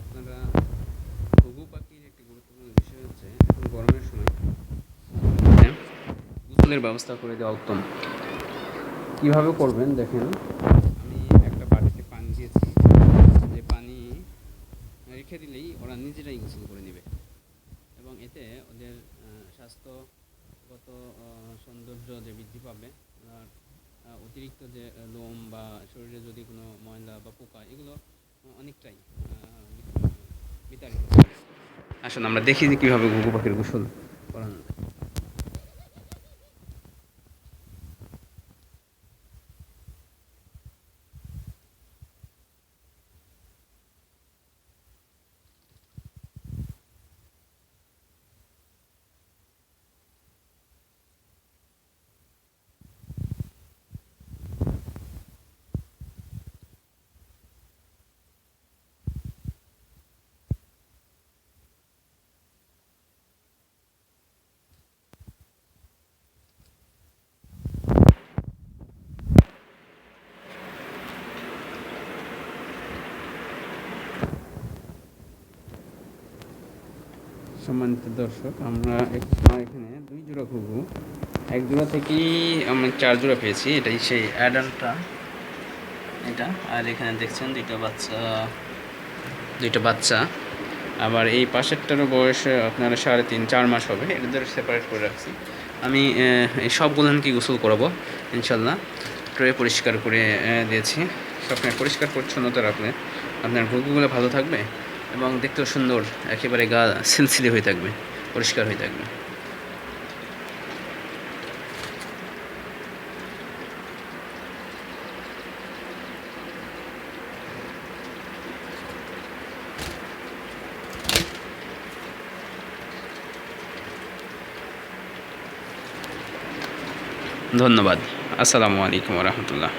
আপনারা পাখির একটি গুরুত্বপূর্ণ বিষয় হচ্ছে, এখন গরমের সময় গোসলের ব্যবস্থা করে দেওয়া উত্তম। কীভাবে করবেন দেখেন। আমি একটা বাটিতে পানি দিয়েছি, যে পানি রেখে দিলেই ওরা নিজেরাই গোসল করে নেবে। এবং এতে ওদের স্বাস্থ্যগত সৌন্দর্য যে বৃদ্ধি পাবে অতিরিক্ত যে লোম বা শরীরে যদি কোনো ময়লা বা পোকা, এগুলো অনেকটাই বিতাড়িত। আসুন, আমরা দেখি যে কীভাবে ঘুঘু পাখির গোসল সম্মানিত দর্শক, আমরা এখানে দুই জোড়া ঘুঘু। এক জোড়া থেকেই আমরা চার জোড়া পেয়েছি, এটাই সেই অ্যাডাল্টটা এটা, আর এখানে দেখছেন দুইটা বাচ্চা দুইটা বাচ্চা। আবার এই পাশেরটারও বয়স আপনার সাড়ে তিন, চার মাস হবে এদের সেপারেট করে রাখছি। আমি এই সবগুলোকে গোসল করাবো? ইনশাল্লাহ ট্রে পরিষ্কার করে দিয়েছি। সবসময় পরিষ্কার পরিচ্ছন্নতা রাখলে আপনার ঘুঘুগুলো ভালো থাকবে? এবং দেখতেও সুন্দর, একেবারে গা সিলসিলে হয়ে থাকবে, পরিষ্কার হয়ে থাকবে। ধন্যবাদ। আসসালামু আলাইকুম রহমতুল্লাহ।